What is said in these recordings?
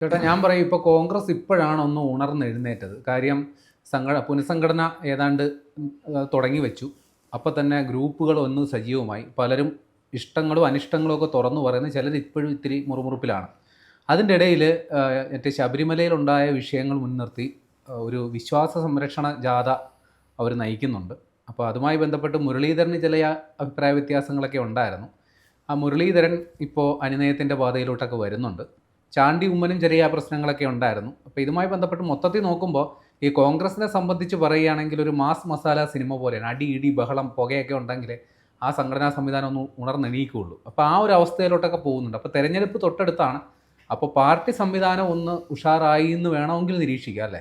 ചേട്ടാ ഞാൻ പറയും ഇപ്പോൾ കോൺഗ്രസ് ഇപ്പോഴാണ് ഒന്ന് ഉണർന്നെഴുന്നേറ്റത്. കാര്യം സംഘട പുനഃസംഘടന ഏതാണ്ട് തുടങ്ങി വെച്ചു. അപ്പോൾ തന്നെ ഗ്രൂപ്പുകൾ ഒന്ന് സജീവമായി. പലരും ഇഷ്ടങ്ങളും അനിഷ്ടങ്ങളും ഒക്കെ തുറന്നു പറയുന്നത് ചിലർ ഇപ്പോഴും ഇത്തിരി മുറുമുറുപ്പിലാണ്. അതിന്റെ ഇടയിൽ മറ്റേ ശബരിമലയിലുണ്ടായ വിഷയങ്ങൾ മുൻനിർത്തി ഒരു വിശ്വാസ സംരക്ഷണ ജാഥ അവർ നയിക്കുന്നുണ്ട്. അപ്പോൾ അതുമായി ബന്ധപ്പെട്ട് മുരളീധരന് ചില അഭിപ്രായ വ്യത്യാസങ്ങളൊക്കെ ഉണ്ടായിരുന്നു. ആ മുരളീധരൻ ഇപ്പോൾ അനുനയത്തിന്റെ പാതയിലോട്ടൊക്കെ വരുന്നുണ്ട്. ചാണ്ടി ഉമ്മനും ചെറിയ പ്രശ്നങ്ങളൊക്കെ ഉണ്ടായിരുന്നു. അപ്പോൾ ഇതുമായി ബന്ധപ്പെട്ട് മൊത്തത്തിൽ നോക്കുമ്പോൾ ഈ കോൺഗ്രസിനെ സംബന്ധിച്ച് പറയുകയാണെങ്കിൽ ഒരു മാസ് മസാല സിനിമ പോലെയാണ്. അടി ഇടി ബഹളം പുകയൊക്കെ ഉണ്ടെങ്കിൽ ആ സംഘടനാ സംവിധാനം ഒന്ന് ഉണർന്നെണീക്കുകയുള്ളൂ. അപ്പോൾ ആ ഒരു അവസ്ഥയിലോട്ടൊക്കെ പോകുന്നുണ്ട്. അപ്പോൾ തെരഞ്ഞെടുപ്പ് തൊട്ടടുത്താണ്. അപ്പോൾ പാർട്ടി സംവിധാനം ഒന്ന് ഉഷാറായി എന്ന് വേണമെങ്കിൽ നിരീക്ഷിക്കാം അല്ലേ?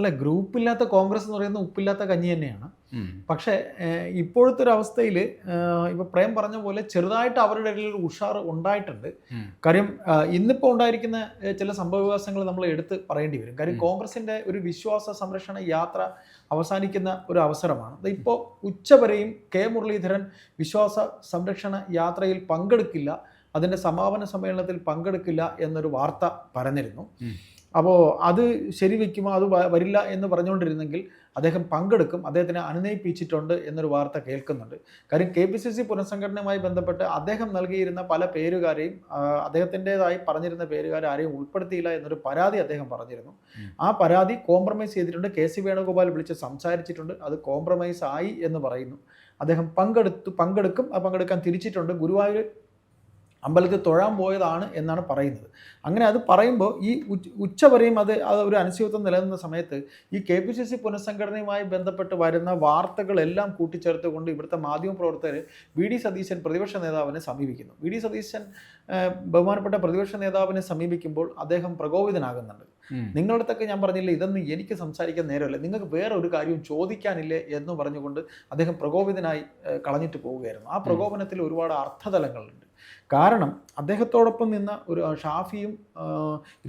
അല്ല ഗ്രൂപ്പ് ഇല്ലാത്ത കോൺഗ്രസ് എന്ന് പറയുന്നത് ഉപ്പില്ലാത്ത കഞ്ഞി തന്നെയാണ്. പക്ഷേ ഇപ്പോഴത്തെ ഒരു അവസ്ഥയിൽ ഇപ്പൊ പ്രേം പറഞ്ഞ പോലെ ചെറുതായിട്ട് അവരുടെ ഇടയിൽ ഒരു ഉഷാർ ഉണ്ടായിട്ടുണ്ട്. കാര്യം ഇന്നിപ്പോൾ ഉണ്ടായിരിക്കുന്ന ചില സംഭവവികാസങ്ങൾ നമ്മൾ എടുത്ത് പറയേണ്ടി വരും കാര്യം കോൺഗ്രസിന്റെ ഒരു വിശ്വാസ സംരക്ഷണ യാത്ര അവസാനിക്കുന്ന ഒരു അവസരമാണ് ഇപ്പോൾ ഉച്ചവരെയും കെ മുരളീധരൻ വിശ്വാസ സംരക്ഷണ യാത്രയിൽ പങ്കെടുക്കില്ല അതിന്റെ സമാപന സമ്മേളനത്തിൽ പങ്കെടുക്കില്ല എന്നൊരു വാർത്ത പറഞ്ഞിരുന്നു. അപ്പോൾ അത് ശരിവെക്കുമോ അത് വരില്ല എന്ന് പറഞ്ഞുകൊണ്ടിരുന്നെങ്കിൽ അദ്ദേഹം പങ്കെടുക്കും. അദ്ദേഹത്തിനെ അനുനയിപ്പിച്ചിട്ടുണ്ട് എന്നൊരു വാർത്ത കേൾക്കുന്നുണ്ട്. കാര്യം കെ പി സി സി പുനഃസംഘടനയുമായി ബന്ധപ്പെട്ട് അദ്ദേഹം നൽകിയിരുന്ന പല പേരുകാരെയും അദ്ദേഹത്തിന്റെതായി പറഞ്ഞിരുന്ന പേരുകാരെ ആരെയും ഉൾപ്പെടുത്തിയില്ല എന്നൊരു പരാതി അദ്ദേഹം പറഞ്ഞിരുന്നു. ആ പരാതി കോംപ്രമൈസ് ചെയ്തിട്ടുണ്ട്. കെ സി വേണുഗോപാൽ വിളിച്ച് സംസാരിച്ചിട്ടുണ്ട്. അത് കോംപ്രമൈസ് ആയി എന്ന് പറയുന്നു. അദ്ദേഹം പങ്കെടുത്തു പങ്കെടുക്കും. ആ പങ്കെടുക്കാൻ തിരിച്ചിട്ടുണ്ട്. ഗുരുവായൂർ അമ്പലത്തിൽ തൊഴാൻ പോയതാണ് എന്നാണ് പറയുന്നത്. അങ്ങനെ അത് പറയുമ്പോൾ ഈ ഉച്ച- വരെയും അത് അത് ഒരു അനിശ്ചിതത്വം നിലനിന്ന സമയത്ത് ഈ കെ പി സി സി പുനഃസംഘടനയുമായി ബന്ധപ്പെട്ട് വരുന്ന വാർത്തകളെല്ലാം കൂട്ടിച്ചേർത്തുകൊണ്ട് ഇവിടുത്തെ മാധ്യമപ്രവർത്തകർ വി ഡി സതീശൻ പ്രതിപക്ഷ നേതാവിനെ സമീപിക്കുന്നു. വി ഡി സതീശൻ ബഹുമാനപ്പെട്ട പ്രതിപക്ഷ നേതാവിനെ സമീപിക്കുമ്പോൾ അദ്ദേഹം പ്രകോപിതനാകുന്നുണ്ട്. നിങ്ങളടുത്തൊക്കെ ഞാൻ പറഞ്ഞില്ലേ ഇതൊന്നും എനിക്ക് സംസാരിക്കാൻ നേരമല്ല. നിങ്ങൾക്ക് വേറെ ഒരു കാര്യവും ചോദിക്കാനില്ലേ എന്ന് പറഞ്ഞുകൊണ്ട് അദ്ദേഹം പ്രകോപിതനായി കളഞ്ഞിട്ട് പോവുകയായിരുന്നു. ആ പ്രകോപനത്തിൽ ഒരുപാട് അർത്ഥതലങ്ങളുണ്ട്. കാരണം അദ്ദേഹത്തോടൊപ്പം നിന്ന ഒരു ഷാഫിയും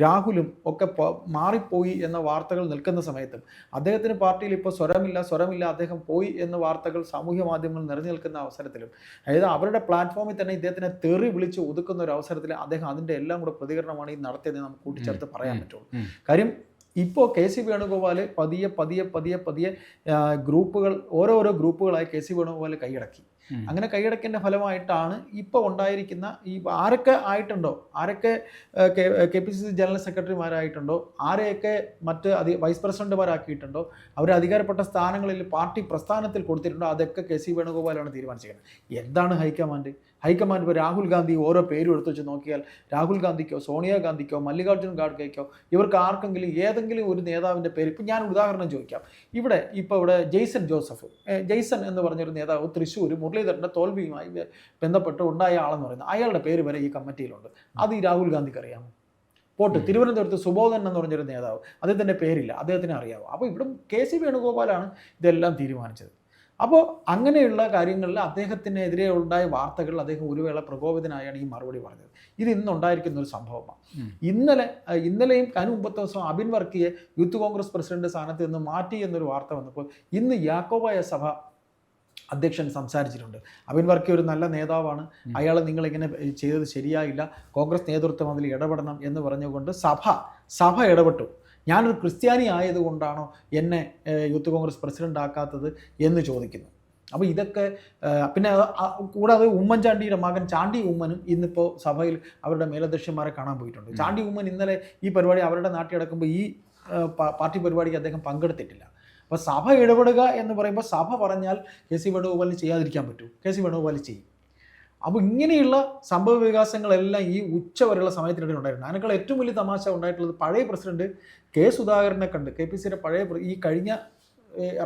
രാഹുലും ഒക്കെ മാറിപ്പോയി എന്ന വാർത്തകൾ നിൽക്കുന്ന സമയത്തും അദ്ദേഹത്തിന് പാർട്ടിയിൽ ഇപ്പോൾ സ്വരമില്ല സ്വരമില്ല അദ്ദേഹം പോയി എന്ന വാർത്തകൾ സാമൂഹ്യ മാധ്യമങ്ങൾ നിറഞ്ഞു നിൽക്കുന്ന അവസരത്തിലും അതായത് അവരുടെ പ്ലാറ്റ്ഫോമിൽ തന്നെ ഇദ്ദേഹത്തിനെ തെറി വിളിച്ച് ഒതുക്കുന്ന ഒരു അവസരത്തിൽ അദ്ദേഹം അതിന്റെ എല്ലാം കൂടെ പ്രതികരണമാണ് ഈ നടത്തിയതെന്ന് നമുക്ക് കൂട്ടിച്ചേർത്ത് പറയാൻ. പറ്റുള്ളൂ കാര്യം ഇപ്പോൾ കെ സി വേണുഗോപാൽ പതിയെ പതിയെ പതിയെ പതിയെ ഗ്രൂപ്പുകൾ ഓരോരോ ഗ്രൂപ്പുകളായി കെ സി വേണുഗോപാൽ കൈയടക്കി. അങ്ങനെ കൈയടക്കിന്റെ ഫലമായിട്ടാണ് ഇപ്പോൾ ഉണ്ടായിരിക്കുന്ന ഈ ആരൊക്കെ ആയിട്ടുണ്ടോ? ആരൊക്കെ K P C C general സെക്രട്ടറിമാരായിട്ടുണ്ടോ? ആരെയൊക്കെ മറ്റ് അധി വൈസ് പ്രസിഡന്റുമാരാക്കിയിട്ടുണ്ടോ? അവരെ അധികാരപ്പെട്ട സ്ഥാനങ്ങളിൽ പാർട്ടി പ്രസ്ഥാനത്തിൽ കൊടുത്തിട്ടുണ്ടോ? അതൊക്കെ കെ സി വേണുഗോപാലാണ് തീരുമാനിച്ചിരിക്കുന്നത്. എന്താണ് ഹൈക്കമാൻഡ്? ഹൈക്കമാൻഡ് ഇപ്പോൾ രാഹുൽ ഗാന്ധി ഓരോ പേരും എടുത്തു വെച്ച് നോക്കിയാൽ രാഹുൽ ഗാന്ധിക്കോ സോണിയാഗാന്ധിക്കോ മല്ലികാർജുൻ ഖാർഗെക്കോ ഇവർക്ക് ആർക്കെങ്കിലും ഏതെങ്കിലും ഒരു നേതാവിന്റെ പേര് ഇപ്പം ഞാൻ ഉദാഹരണം ചോദിക്കാം. ഇവിടെ ഇപ്പോൾ ഇവിടെ ജെയ്സൺ ജോസഫ് ജെയ്സൺ എന്ന് പറഞ്ഞൊരു നേതാവ് തൃശ്ശൂർ മുരളീധരന്റെ തോൽവിയുമായി ബന്ധപ്പെട്ട് ഉണ്ടായ ആളെന്ന് പറയുന്നത് അയാളുടെ പേര് വരെ ഈ കമ്മിറ്റിയിലുണ്ട്. അത് ഈ രാഹുൽ ഗാന്ധിക്ക് അറിയാമോ പോട്ട് തിരുവനന്തപുരത്ത് സുബോധൻ എന്ന് പറഞ്ഞൊരു നേതാവ് അദ്ദേഹത്തിന്റെ പേരില്ല അദ്ദേഹത്തിന് അറിയാമോ അപ്പോൾ ഇവിടെ കെ സി വേണുഗോപാലാണ് ഇതെല്ലാം തീരുമാനിച്ചത്. അപ്പോൾ അങ്ങനെയുള്ള കാര്യങ്ങളിൽ അദ്ദേഹത്തിനെതിരെ ഉണ്ടായ വാർത്തകൾ അദ്ദേഹം ഒരു വേള പ്രകോപിതനായാണ് ഈ മറുപടി പറഞ്ഞത്. ഇത് ഇന്നുണ്ടായിരിക്കുന്ന ഒരു സംഭവമാണ്. ഇന്നലെ ഇന്നലെയും അതിന് മുമ്പത്തെ ദിവസം അബിൻ വർക്കിയെ യൂത്ത് കോൺഗ്രസ് പ്രസിഡന്റ് സ്ഥാനത്ത് നിന്ന് മാറ്റി എന്നൊരു വാർത്ത വന്നപ്പോൾ ഇന്ന് യാക്കോബായ സഭ അധ്യക്ഷൻ സംസാരിച്ചിട്ടുണ്ട്. അബിൻ വർക്കി ഒരു നല്ല നേതാവാണ്. അയാൾ നിങ്ങളിങ്ങനെ ചെയ്തത് ശരിയായില്ല. കോൺഗ്രസ് നേതൃത്വം അതിൽ ഇടപെടണം എന്ന് പറഞ്ഞുകൊണ്ട് സഭ സഭ ഇടപെട്ടു. ഞാനൊരു ക്രിസ്ത്യാനി ആയതുകൊണ്ടാണോ എന്നെ യൂത്ത് കോൺഗ്രസ് പ്രസിഡന്റ് ആക്കാത്തത് എന്ന് ചോദിക്കുന്നു. അപ്പോൾ ഇതൊക്കെ പിന്നെ കൂടാതെ ഉമ്മൻചാണ്ടിയുടെ മകൻ ചാണ്ടി ഉമ്മനും ഇന്നിപ്പോൾ സഭയിൽ അവരുടെ മേലധ്യക്ഷന്മാരെ കാണാൻ പോയിട്ടുണ്ട്. ചാണ്ടി ഉമ്മൻ ഇന്നലെ ഈ പരിപാടി അവരുടെ നാട്ടിൽ നടക്കുമ്പോൾ ഈ പാർട്ടി പരിപാടിക്ക് അദ്ദേഹം പങ്കെടുത്തിട്ടില്ല. അപ്പോൾ സഭ ഇടപെടുക എന്ന് പറയുമ്പോൾ സഭ പറഞ്ഞാൽ കെ സി വേണുഗോപാലിന് ചെയ്യാതിരിക്കാൻ പറ്റൂ. കെ സി വേണുഗോപാൽ ചെയ്യും. അപ്പോൾ ഇങ്ങനെയുള്ള സംഭവ വികാസങ്ങളെല്ലാം ഈ ഉച്ച വരെയുള്ള സമയത്തിനിടയിൽ ഉണ്ടായിരുന്നു. അതിനേക്കാൾ ഏറ്റവും വലിയ തമാശ ഉണ്ടായിട്ടുള്ളത് പഴയ പ്രസിഡന്റ് കെ സുധാകരനെ കണ്ട് കെ പി സിയുടെ പഴയ ഈ കഴിഞ്ഞ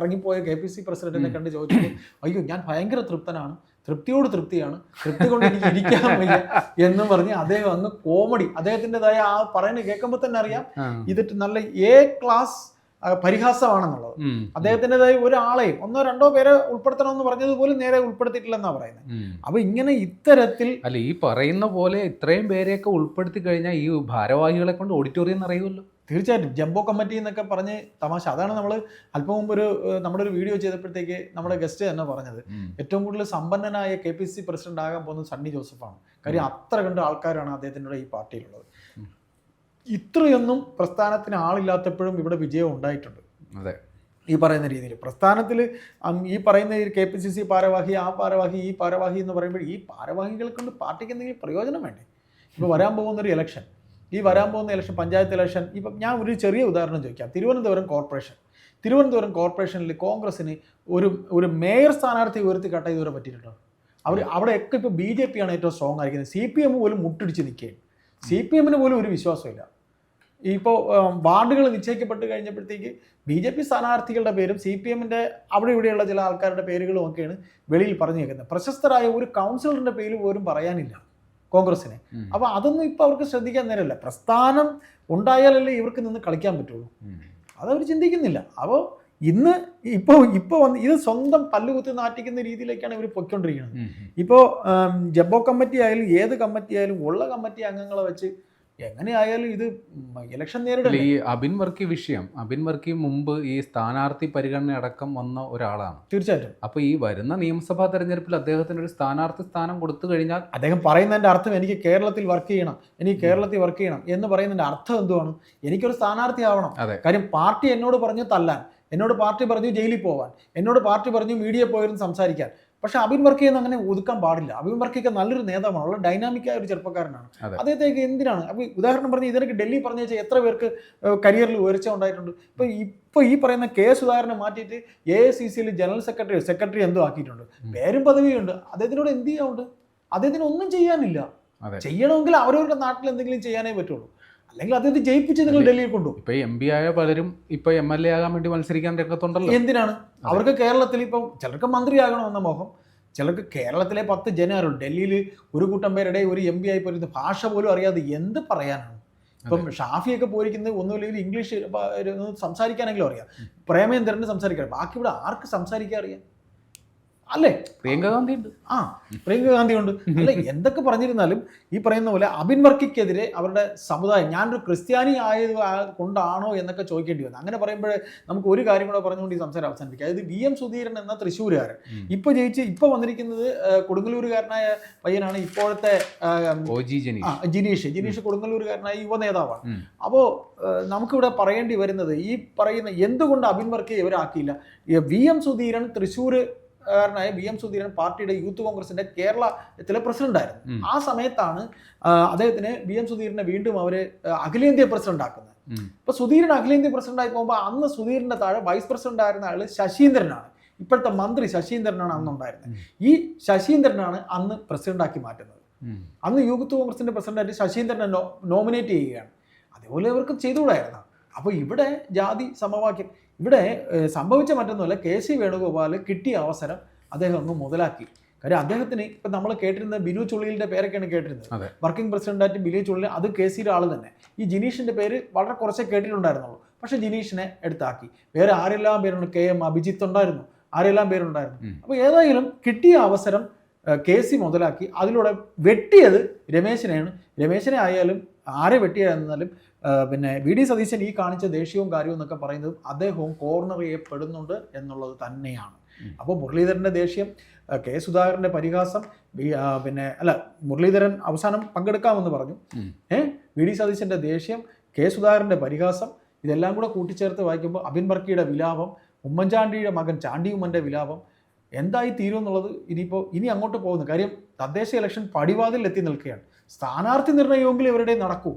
ഇറങ്ങിപ്പോയ കെ പി സി പ്രസിഡന്റിനെ. കണ്ട് ചോദിച്ചത് അയ്യോ ഞാൻ ഭയങ്കര തൃപ്തനാണ്. തൃപ്തിയോട് തൃപ്തിയാണ്. തൃപ്തി കൊണ്ട് എനിക്ക് ഇരിക്കാൻ വയ്യ എന്ന് പറഞ്ഞ് അദ്ദേഹം അങ്ങ് കോമഡി അദ്ദേഹത്തിന്റെതായ ആ പറയുന്നത് കേൾക്കുമ്പോൾ തന്നെ അറിയാം. ഇതിട്ട് നല്ല എ ക്ലാസ് പരിഹാസമാണെന്നുള്ളത്. അദ്ദേഹത്തിന്റെതായ ഒരാളെയും ഒന്നോ രണ്ടോ പേരെ ഉൾപ്പെടുത്തണമെന്ന് പറഞ്ഞതുപോലും നേരെ ഉൾപ്പെടുത്തിയിട്ടില്ലെന്നാണ് പറയുന്നത്. അപ്പൊ ഇങ്ങനെ ഇത്തരത്തിൽ അല്ല ഈ പറയുന്ന പോലെ ഇത്രയും പേരെയൊക്കെ ഉൾപ്പെടുത്തി കഴിഞ്ഞാൽ ഈ ഭാരവാഹികളെ കൊണ്ട് ഓഡിറ്റോറിയം നിറയുമല്ലോ തീർച്ചയായിട്ടും. ജംബോ കമ്മിറ്റി എന്നൊക്കെ പറഞ്ഞ് തമാശ. അതാണ് നമ്മൾ അല്പം മുമ്പ് ഒരു നമ്മുടെ ഒരു വീഡിയോ ചെയ്തപ്പോഴത്തേക്ക് നമ്മുടെ ഗസ്റ്റ് തന്നെ പറഞ്ഞത്. ഏറ്റവും കൂടുതൽ സമ്പന്നനായ കെ പി സി പ്രസിഡന്റ് ആകാൻ പോകുന്നത് സണ്ണി ജോസഫാണ്. കാര്യം അത്ര കണ്ട ആൾക്കാരാണ് അദ്ദേഹത്തിന്റെ ഈ പാർട്ടിയിലുള്ളത്. ഇത്രയൊന്നും പ്രസ്ഥാനത്തിന് ആളില്ലാത്തപ്പോഴും ഇവിടെ വിജയം ഉണ്ടായിട്ടുണ്ട്. അതെ. ഈ പറയുന്ന രീതിയിൽ. പ്രസ്ഥാനത്തിൽ ഈ പറയുന്ന കെ പി സി സി ഭാരവാഹി ആ ഭാരവാഹി ഈ ഭാരവാഹി എന്ന് പറയുമ്പോൾ ഈ ഭാരവാഹികളെ കൊണ്ട് പാർട്ടിക്ക് എന്തെങ്കിലും പ്രയോജനം വേണ്ടേ? ഇപ്പോൾ വരാൻ പോകുന്ന ഒരു ഇലക്ഷൻ ഈ വരാൻ പോകുന്ന ഇലക്ഷൻ പഞ്ചായത്ത് ഇലക്ഷൻ ഇപ്പം ഞാൻ ഒരു ചെറിയ ഉദാഹരണം ചോദിക്കാം. തിരുവനന്തപുരം കോർപ്പറേഷൻ തിരുവനന്തപുരം കോർപ്പറേഷനിൽ കോൺഗ്രസിന് ഒരു ഒരു മേയർ സ്ഥാനാർത്ഥി ഉയർത്തി കട്ട ഇതുവരെ പറ്റിയിട്ടുണ്ടോ? അവർ അവിടെയൊക്കെ ഇപ്പോൾ ബി ജെ പി ആണ് ഏറ്റവും സ്ട്രോങ് ആയിരിക്കുന്നത്. സി പി എം പോലും മുട്ടിടിച്ച് നിൽക്കുകയാണ്. സി പി എമ്മിന് പോലും ഒരു വിശ്വാസമില്ല. ഇപ്പോൾ വാർഡുകൾ നിശ്ചയിക്കപ്പെട്ട് കഴിഞ്ഞപ്പോഴത്തേക്ക് ബി ജെ പി സ്ഥാനാർത്ഥികളുടെ പേരും സി പി എമ്മിന്റെ അവിടെ ഇവിടെയുള്ള ചില ആൾക്കാരുടെ പേരുകളും ഒക്കെയാണ് വെളിയിൽ പറഞ്ഞു കേൾക്കുന്നത്. പ്രശസ്തരായ ഒരു കൗൺസിലറിന്റെ പേര് പോലും പറയാനില്ല കോൺഗ്രസിന് അപ്പോൾ അതൊന്നും ഇപ്പോൾ അവർക്ക് ശ്രദ്ധിക്കാൻ നേരമില്ല. പ്രസ്ഥാനം ഉണ്ടായാലല്ലേ ഇവർക്ക് നിന്ന് കളിക്കാൻ പറ്റുള്ളൂ. അതവർ ചിന്തിക്കുന്നില്ല. അപ്പോൾ ഇന്ന് ഇപ്പോൾ ഇപ്പോൾ വന്ന് ഇത് സ്വന്തം പല്ലുകുത്തി നാട്ടിക്കുന്ന രീതിയിലേക്കാണ് ഇവർ പൊയ്ക്കൊണ്ടിരിക്കുന്നത്. ഇപ്പോൾ ജബ്ബോ കമ്മിറ്റി ആയാലും ഏത് കമ്മിറ്റി ആയാലും ഉള്ള കമ്മിറ്റി അംഗങ്ങളെ വെച്ച് എങ്ങനെയായാലും ഇത് ഇലക്ഷൻ നേരിടും ഈ അബിൻ വർക്കി വിഷയം അബിൻ വർക്കി മുമ്പ് ഈ സ്ഥാനാർത്ഥി പരിഗണന അടക്കം വന്ന ഒരാളാണ്. തീർച്ചയായിട്ടും. അപ്പൊ ഈ വരുന്ന നിയമസഭാ തെരഞ്ഞെടുപ്പിൽ അദ്ദേഹത്തിന് ഒരു സ്ഥാനാർത്ഥി സ്ഥാനം കൊടുത്തു കഴിഞ്ഞാൽ അദ്ദേഹം പറയുന്നതിന്റെ അർത്ഥം എനിക്ക് കേരളത്തിൽ വർക്ക് ചെയ്യണം എനിക്ക് കേരളത്തിൽ വർക്ക് ചെയ്യണം എന്ന് പറയുന്നതിന്റെ അർത്ഥം എന്തുവാണ്? എനിക്കൊരു സ്ഥാനാർത്ഥി ആവണം. അതെ. കാര്യം പാർട്ടി എന്നോട് പറഞ്ഞു തല്ലാൻ എന്നോട് പാർട്ടി പറഞ്ഞു ജയിലിൽ പോകാൻ എന്നോട് പാർട്ടി പറഞ്ഞു മീഡിയ പോയിരുന്നു സംസാരിക്കാൻ. പക്ഷെ അബിൻ വർക്കിയെന്ന് അങ്ങനെ ഒതുക്കാൻ പാടില്ല. അബിൻ വർക്കിയൊക്കെ നല്ലൊരു നേതാവാണ്. ഉള്ള ഡൈനാമിക്കായ ഒരു ചെറുപ്പക്കാരനാണ്. അദ്ദേഹത്തേക്ക് എന്തിനാണ്? അപ്പോൾ ഉദാഹരണം പറഞ്ഞു ഇതിനൊക്കെ ഡൽഹി പറഞ്ഞു വെച്ചാൽ എത്ര പേർക്ക് കരിയറിൽ ഉയർച്ച ഉണ്ടായിട്ടുണ്ട്? ഇപ്പോൾ ഇപ്പോൾ ഈ പറയുന്ന കെ സുധാകരനെ മാറ്റിയിട്ട് എ ഐ സി സിയിൽ ജനറൽ സെക്രട്ടറി സെക്രട്ടറി എന്തോ ആക്കിയിട്ടുണ്ട്. പേരും പദവിയുണ്ട്. അദ്ദേഹത്തിനോട് എന്ത് ചെയ്യാനുണ്ട്? അദ്ദേഹത്തിന് ഒന്നും ചെയ്യാനില്ല. ചെയ്യണമെങ്കിൽ അവരവരുടെ നാട്ടിൽ എന്തെങ്കിലും ചെയ്യാനേ പറ്റുള്ളൂ. അല്ലെങ്കിൽ അദ്ദേഹത്തെ ജയിപ്പിച്ച് നിങ്ങൾ ഡൽഹിയിൽ കൊണ്ടുപോകും ഇപ്പൊ എം പി ആയ പലരും ഇപ്പൊ എം എൽ എ ആകാൻ വേണ്ടി മത്സരിക്കാൻ രംഗത്തുണ്ടല്ലോ. എന്തിനാണ്? അവർക്ക് കേരളത്തിൽ ഇപ്പം ചിലർക്ക് മന്ത്രിയാകണമെന്ന മോഹം. ചിലർക്ക് കേരളത്തിലെ പത്ത് ജനറുണ്ട് ഡൽഹിയിൽ ഒരു കൂട്ടം പേരുടെ ഒരു എം പി ആയി പോലും ഭാഷ പോലും അറിയാതെ എന്ത് പറയാനാണ്? ഇപ്പം ഷാഫിയൊക്കെ പോയിരിക്കുന്നത് ഒന്നുമില്ലെങ്കിൽ ഇംഗ്ലീഷ് സംസാരിക്കാനെങ്കിലും അറിയാം. പ്രേമേന്ദ്രന് സംസാരിക്കാൻ ബാക്കി ഇവിടെ ആർക്ക് സംസാരിക്കാൻ അറിയാം? അല്ലേ? പ്രിയങ്ക ഗാന്ധി ഉണ്ട് ആ പ്രിയങ്ക ഗാന്ധി ഉണ്ട് അല്ലെ എന്തൊക്കെ പറഞ്ഞിരുന്നാലും ഈ പറയുന്ന പോലെ അബിൻ വർക്കിക്കെതിരെ അവരുടെ സമുദായം ഞാനൊരു ക്രിസ്ത്യാനി ആയത് കൊണ്ടാണോ എന്നൊക്കെ ചോദിക്കേണ്ടി വന്നു. അങ്ങനെ പറയുമ്പോൾ നമുക്ക് ഒരു കാര്യം കൂടെ പറഞ്ഞുകൊണ്ട് ഈ സംസാരം അവസാനിപ്പിക്കാം. അതായത് വി എം സുധീരൻ എന്ന തൃശ്ശൂരുകാരൻ. ഇപ്പൊ ജയിച്ച് ഇപ്പൊ വന്നിരിക്കുന്നത് കൊടുങ്ങല്ലൂരുകാരനായ പയ്യനാണ് ഇപ്പോഴത്തെ ജനീഷ്. ജിനീഷ്. കൊടുങ്ങല്ലൂരുകാരനായ യുവ നേതാവാണ്. അപ്പോ നമുക്കിവിടെ പറയേണ്ടി വരുന്നത് ഈ പറയുന്ന എന്തുകൊണ്ട് അബിൻ വർക്കിയെ ഇവരാക്കിയില്ല? വി എം സുധീരൻ തൃശ്ശൂർ കാരനായ വി എം സുധീരൻ പാർട്ടിയുടെ യൂത്ത് കോൺഗ്രസിന്റെ കേരളത്തിലെ പ്രസിഡന്റായിരുന്നു. ആ സമയത്താണ് അദ്ദേഹത്തിന് വി എം സുധീരനെ വീണ്ടും അവർ അഖിലേന്ത്യാ പ്രസിഡന്റ് ആക്കുന്നത്. അപ്പൊ ഇപ്പൊ സുധീരൻ അഖിലേന്ത്യാ പ്രസിഡന്റ് ആയി പോകുമ്പോൾ അന്ന് സുധീരന്റെ താഴെ വൈസ് പ്രസിഡന്റ് ആയിരുന്ന ആൾ ശശീന്ദ്രനാണ്. ഇപ്പോഴത്തെ മന്ത്രി ശശീന്ദ്രനാണ് അന്നുണ്ടായിരുന്നത്. ഉണ്ടായിരുന്നത് ഈ ശശീന്ദ്രനാണ് അന്ന് പ്രസിഡന്റ് ആക്കി മാറ്റുന്നത്. അന്ന് യൂത്ത് കോൺഗ്രസിന്റെ പ്രസിഡന്റായിട്ട് ശശീന്ദ്രനെ നോമിനേറ്റ് ചെയ്യുകയാണ്. അതേപോലെ അവർക്ക് ചെയ്തുകൂടായിരുന്നു? അപ്പോൾ ഇവിടെ ജാതി സമവാക്യം ഇവിടെ സംഭവിച്ച മറ്റൊന്നുമല്ല. കെ സി വേണുഗോപാൽ കിട്ടിയ അവസരം അദ്ദേഹം അങ്ങ് മുതലാക്കി. കാര്യം അദ്ദേഹത്തിന് ഇപ്പം നമ്മൾ കേട്ടിരുന്ന ബിനു ചുള്ളിലിന്റെ പേരൊക്കെയാണ് കേട്ടിരുന്നത്. വർക്കിംഗ് പ്രസിഡന്റായിട്ട് ബിനു ചുള്ളി അത് കെ സിയുടെ ആൾ തന്നെ. ഈ ജിനീഷിന്റെ പേര് വളരെ കുറച്ചേ കേട്ടിട്ടുണ്ടായിരുന്നുള്ളൂ. പക്ഷേ ജിനീഷിനെ എടുത്താക്കി. വേറെ ആരെല്ലാം പേരുണ്ട്? കെ എം അഭിജിത്ത് ഉണ്ടായിരുന്നു. ആരെല്ലാം പേരുണ്ടായിരുന്നു? അപ്പോൾ ഏതായാലും കിട്ടിയ അവസരം കെ സി മുതലാക്കി. അതിലൂടെ വെട്ടിയത് രമേശിനെയാണ്. രമേശിനെ ആയാലും ആരെ വെട്ടിയായിരുന്നാലും പിന്നെ വി ഡി സതീശൻ ഈ കാണിച്ച ദേഷ്യവും കാര്യവും എന്നൊക്കെ പറയുന്നത് അദ്ദേഹവും കോർണർ ചെയ്യപ്പെടുന്നുണ്ട് എന്നുള്ളത് തന്നെയാണ്. അപ്പോൾ മുരളീധരന്റെ ദേഷ്യം കെ സുധാകരന്റെ പരിഹാസം പിന്നെ അല്ല മുരളീധരൻ അവസാനം പങ്കെടുക്കാമെന്ന് പറഞ്ഞു. ഏ? വി ഡി സതീശന്റെ ദേഷ്യം കെ സുധാകരന്റെ പരിഹാസം ഇതെല്ലാം കൂടെ കൂട്ടിച്ചേർത്ത് വായിക്കുമ്പോൾ അബിൻ ബർക്കിയുടെ വിലാപം ഉമ്മൻചാണ്ടിയുടെ മകൻ ചാണ്ടി ഉമ്മന്റെ വിലാപം എന്തായി തീരും എന്നുള്ളത് ഇനിയിപ്പോൾ ഇനി അങ്ങോട്ട് പോകുന്നു. കാര്യം തദ്ദേശ ഇലക്ഷൻ പടിവാതിൽ എത്തി നിൽക്കുകയാണ്. സ്ഥാനാർത്ഥി നിർണയമെങ്കിലും ഇവരുടെ നടക്കൂ.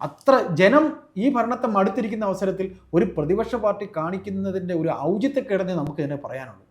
അത്ര ജനം ഈ ഭരണത്തെ മടുത്തിരിക്കുന്ന അവസരത്തിൽ ഒരു പ്രതിപക്ഷ പാർട്ടി കാണിക്കുന്നതിന്റെ ഒരു ഔചിത്യക്കേടനെ നമുക്ക് ഇതിനെ പറയാനുള്ളൂ.